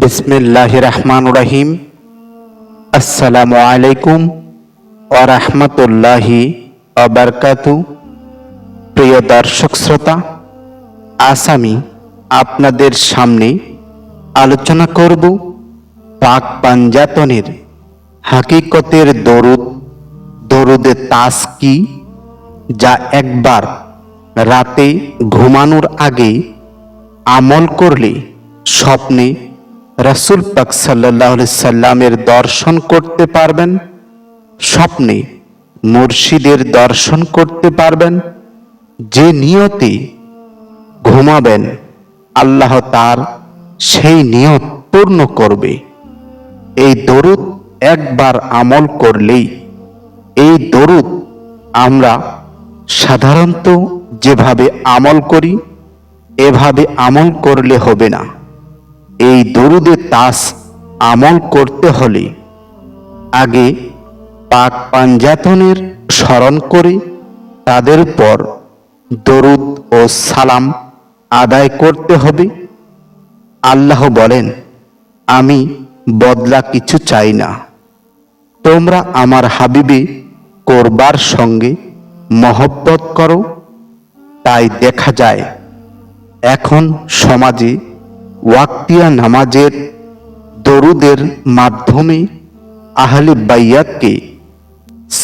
বিসমিল্লাহ রহমান রহিম। আসসালামু আলাইকুম ও রহমতুল্লাহি অবরকাতু প্রিয় দর্শক শ্রোতা, আজ আপনাদের সামনে আলোচনা করব পাক পাঞ্জাতনের হাকিকতের দরুদ। দরুদে তাস কি, যা একবার রাতে ঘুমানোর আগে আমল করলে স্বপ্নে রাসুল পাক সাল্লাহ সাল্লামের দর্শন করতে পারবেন, স্বপ্নে মুর্শিদের দর্শন করতে পারবেন, যে নিয়তে ঘুমাবেন, আল্লাহ তার সেই নিয়ত পূর্ণ করবে। এই দরুদ একবার আমল করলেই, এই দরুদ আমরা সাধারণত যেভাবে আমল করি, এভাবে আমল করলে হবে না। এই দরুদে তাস আমল করতে হলে আগে পাক পাঞ্জাতনের স্মরণ করে, তাদের পর দরুদ ও সালাম আদায় করতে হবে। আল্লাহ বলেন, আমি বদলা কিছু চাই না। তোমরা আমার হাবিবে করবার সঙ্গে মহব্বত করো, তাই দেখা যায়, এখন সমাজে ওয়াক্তিয়া নামাজের দরুদের মাধ্যমে আহলে বাইয়াতকে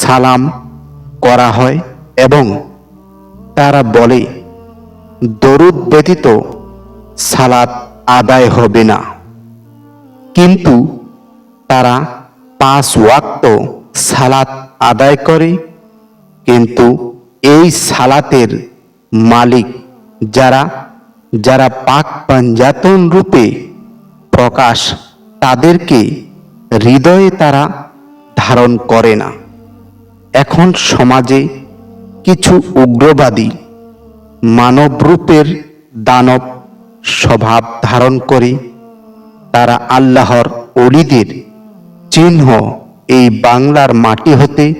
সালাম করা হয় এবং তারা বলে, দরুদ ব্যতীত সালাত আদায় হবে না। কিন্তু তারা পাঁচ ওয়াক্ত সালাত আদায় করে, কিন্তু এই সালাতের মালিক যারা যারা পাক পাঞ্জাতন রূপে প্রকাশ তাদেরকে হৃদয়ে তারা ধারণ করে না। এখন সমাজে কিছু উগ্রবাদী মানব রূপের দানব স্বভাব ধারণ করে তারা আল্লাহর অলিদের চিহ্ন এই বাংলার মাটি হতে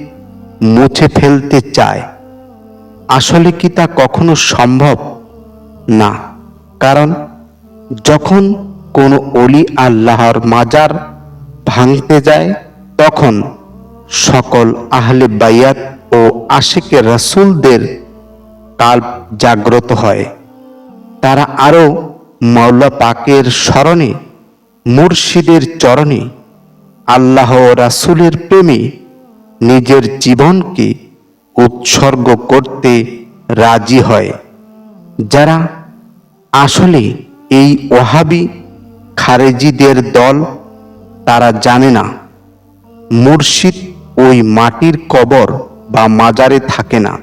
মুছে ফেলতে চায়। আসলে কি তা কখনো সম্ভব? না। কারণ যখন কোনো অলি আল্লাহর মাজার ভাঙতে যায়, তখন সকল আহলে বাইয়াত ও আশেকে রসুলদের কাল জাগ্রত হয়। তারা আরও মাওলা পাকের স্মরণে, মুর্শিদের চরণে আল্লাহ রাসুলের প্রেমে নিজের জীবনকে উৎসর্গ করতে রাজি হয়। যারা আসলে এই ওহাবি খারেজিদের দল তারা জানে না। মুর্শিদ ওই মাটির কবর বা মাজারে থাকে না।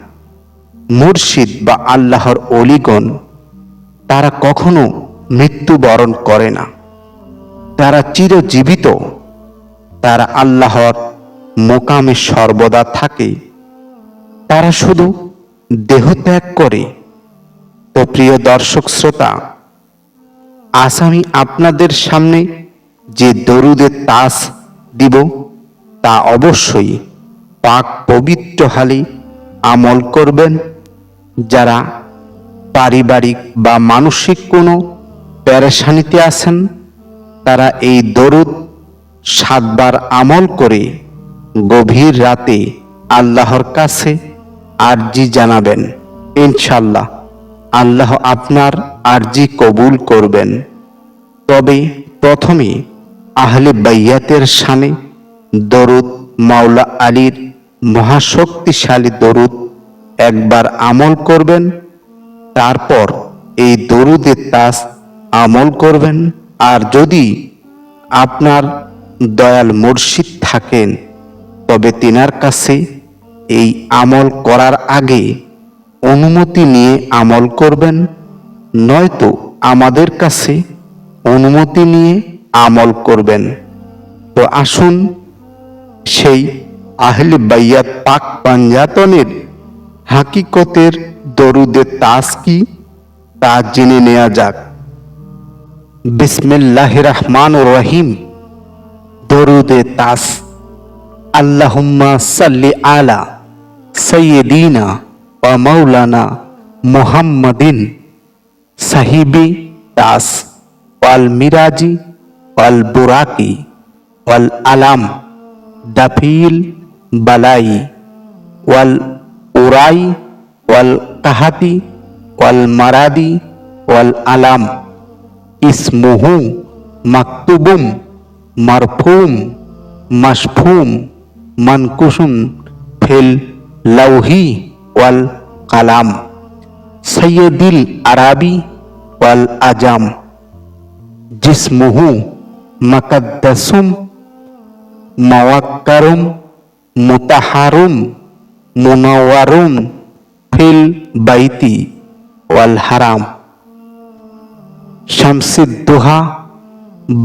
মুর্শিদ বা আল্লাহর অলিগণ তারা কখনো মৃত্যুবরণ করে না। তারা চিরজীবিত। তারা আল্লাহর মোকামে সর্বদা থাকে। তারা শুধু দেহত্যাগ করে। তো প্রিয় দর্শক শ্রোতা, আজ আমি আপনাদের সামনে যে দরুদের তাস দিব, তা অবশ্যই পাক পবিত্র হালি আমল করবেন যারা পারিবারিক বা মানসিক কোনো প্যারেশানিতে আছেন, তারা এই দরুদ সাতবার আমল করে গভীর রাতে আল্লাহর কাছে আরজি জানাবেন ইনশাল্লাহ আল্লাহ আপনার আরজি কবুল করবেন। তবে প্রথমে আহলে বাইয়াতের সানে দরুদ মাওলা আলীর মহাশক্তিশালী দরুদ একবার আমল করবেন, তারপর এই দরুদের তাস আমল করবেন। আর যদি আপনার দয়াল মুর্শিদ থাকেন, তবে তিনার কাছে এই আমল করার আগে অনুমতি নিয়ে আমল করবেন, নয়তো আমাদের কাছে অনুমতি নিয়ে আমল করবেন। তো আসুন, সেই আহলে বাইয়াত পাক পাঞ্জাতনের হাকিকতের দরুদে তাস কি, তা জেনে নেওয়া যাক। বিসমিল্লাহ রহমান রহিম। দরুদে তাস আল্লাহুম্মা সাল্লি আলা সৈয়দিনা ও মৌলানা মুহাম্মাদিন সাহিবি তাস ওয়াল মিরাজি, ওয়াল বুরাকি, ওয়াল আলাম, দাফিল, বালাই, ওয়াল উরাই, ওয়াল কাহাতি ওয়াল মারাদি, ওয়াল আলাম। ইসমুহু মাকতুবুম, মারফুম মাসফুম মানকুসুন ফিল লাউহি। ওয়াল কালাম। সৈয়দিল আরাবি ওয়াল আজাম। জিসমুহু মাকাদ্দাসুম, মাওয়াক্কারুম, মুতাহারুম, মুনাওয়ারুম ফিল বাইতি ওয়াল হারাম। শামসিদ্দোহা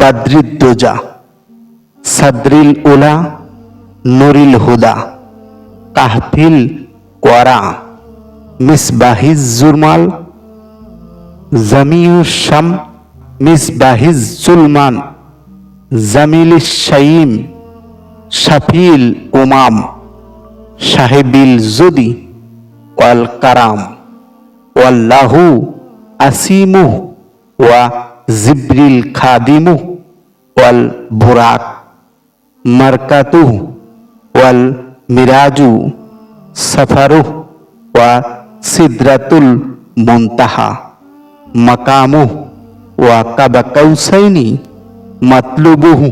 বাদ্রিদ্দোজা সাদরিল উলা, নুরিল হুদা। কাহফিল কোয়ারা মিসবাহিজ জুরমাল জামিউস শাম মিসবাহিজ জুলমান, জামিল শাইম, শাফিল উমাম, সাহেবিল জুদি, ওয়াল কারাম, ওয়াল্লাহু আসিমুহ ওয়া জিব্রিল খাদিমুহ ওয়াল বুরাক, মারকাতুহ, ওয়াল মিরাজু। সফারুহ ওয়া সিদ্রাতুল মুনতাহা। মাকামুহ ওয়া কাবা কাউসাইনি মাতলুবুহু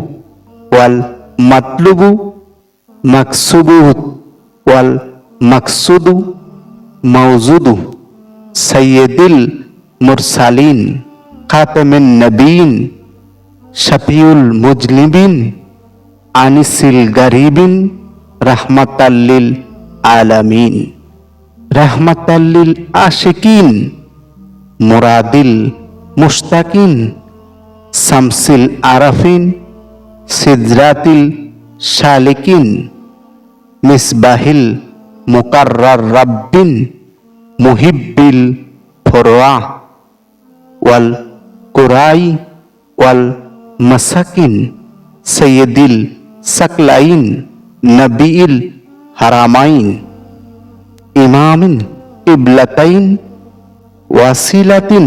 ওয়াল মাতলুবু মাকসুবুহু ওয়াল মাকসুদু মাউজুদু সৈয়দিল মুরসালিন, খাতমিন নবীন, শফিউল মুজলিবিন আনিসিল গরিবিন রহমতাল্লিল আলামিন। রহমতাল্লিল আশিকিন, মুরাদিল মুস্তাকিন শামসিল আরাফিন, সিদরাতিল শালিকিন, মিসবাহিল মুকাররার রাব্বিন, মুহিব্বিল ফরোয়া ওয়াল কুরাই, ওয়াল মাসাকিন, সৈয়দিল সকলাইন নবীল হারামাইন, ইমামিন, ইবলাতাইন, ওয়াসিলাতিন,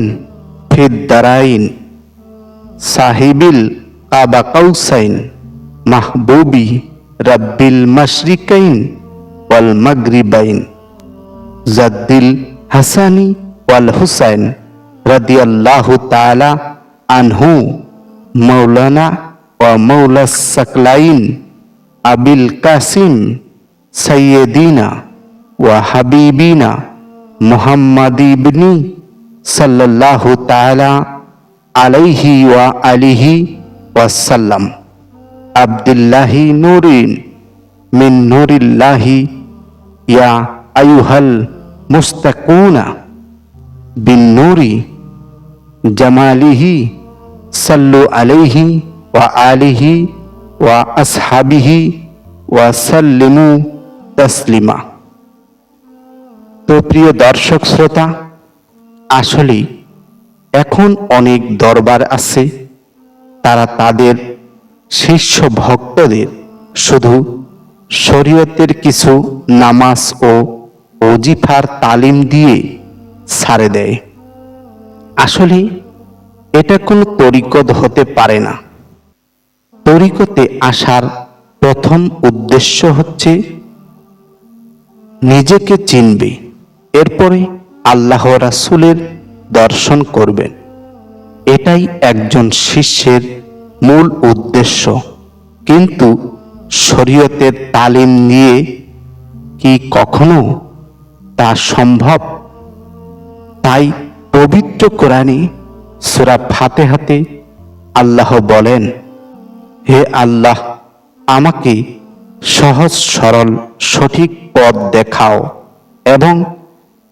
ফিদ্দারাইন, সাহিবিল কাবা কাউসাইন, মাহবুবি রব্বিল মশরিকাইন ওয়াল মাগরিবাইন, জাদ্দিল হাসানি ওয়াল হুসাইন রাদিয়াল্লাহু তাআলা আনহু মৌলানা ওয়া মৌলা সকলাইন আবিল কাসিম سيدنا وحبيبنا محمد بن صلى الله تعالى عليه وآله وسلم. عبد الله نورين من نور الله يا أيها المستقون بالنور جماله صلوا عليه وآله وأصحابه وسلموا তসলিমা। তো প্রিয় দর্শক শ্রোতা, আসলে এখন অনেক দরবার আছে, তারা তাদের শিষ্য ভক্তদের শুধু শরীয়তের কিছু নামাজ ও অজিফার তালিম দিয়ে ছাড়ে দেয়। আসলে এটা কোনো তরিকত হতে পারে না। তরিকতে আসার প্রথম উদ্দেশ্য হচ্ছে নিজেকে চিনবে। এরপরে আল্লাহ রাসুলের দর্শন করবেন। এটাই একজন শিষ্যের মূল উদ্দেশ্য। কিন্তু শরীয়তের তালিম নিয়ে কি কখনো তা সম্ভব? তাই পবিত্র কোরআনে সুরা ফাতেহাতে আল্লাহ বলেন, হে আল্লাহ, আমাকে সহজ সরল সঠিক পথ দেখাও এবং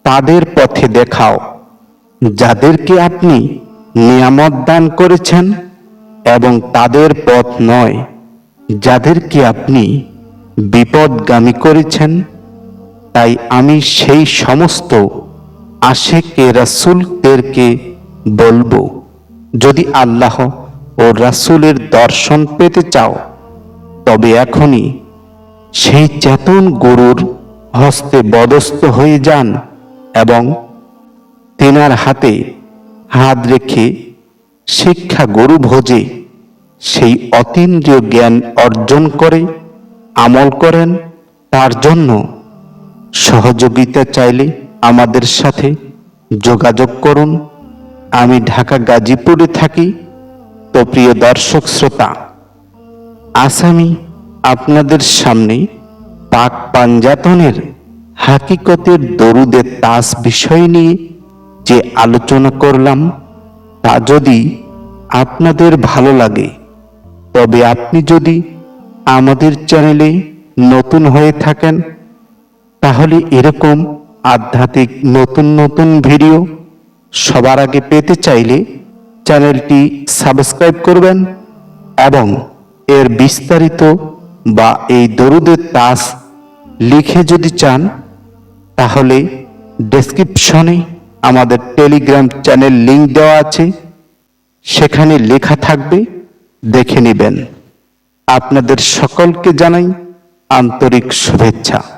তাদের পথে দেখাও। যাদেরকে আপনি নিয়ামত দান করেছেন এবং তাদের পথ নয়, যাদেরকে আপনি বিপদগামী করেছেন, তাই আমি সেই সমস্ত আশেকে রাসুলদেরকে বলব, যদি আল্লাহ ও রাসুলের দর্শন পেতে চাও, তবে এখনই সেই চেতন গুরুর হস্তে বদস্ত হয়ে যান এবং তেনার হাতে হাত রেখে শিক্ষা গরু ভোজে সেই অতীন্দ্রিয় জ্ঞান অর্জন করে, আমল করেন। তার জন্য সহযোগিতা চাইলে আমাদের সাথে যোগাযোগ করুন। আমি ঢাকা গাজীপুরে থাকি। তো প্রিয় দর্শক, শ্রোতা আসামি আপনাদের সামনে পাক পাঞ্জাতনের হাকিকতের দরুদের তাস বিষয় নিয়ে যে আলোচনা করলাম, তা যদি আপনাদের ভালো লাগে, তবে আপনি যদি আমাদের চ্যানেলে নতুন হয়ে থাকেন, তাহলে এরকম আধ্যাত্মিক নতুন নতুন ভিডিও সবার আগে পেতে চাইলে চ্যানেলটি সাবস্ক্রাইব করবেন এবং এর বিস্তারিত বা এই দরুদের তাস লিখে যদি চান, তাহলে ডেসক্রিপশনে আমাদের টেলিগ্রাম চ্যানেল লিংক দেওয়া আছে। সেখানে লেখা থাকবে, দেখে নেবেন। আপনাদের সকলকে জানাই আন্তরিক শুভেচ্ছা।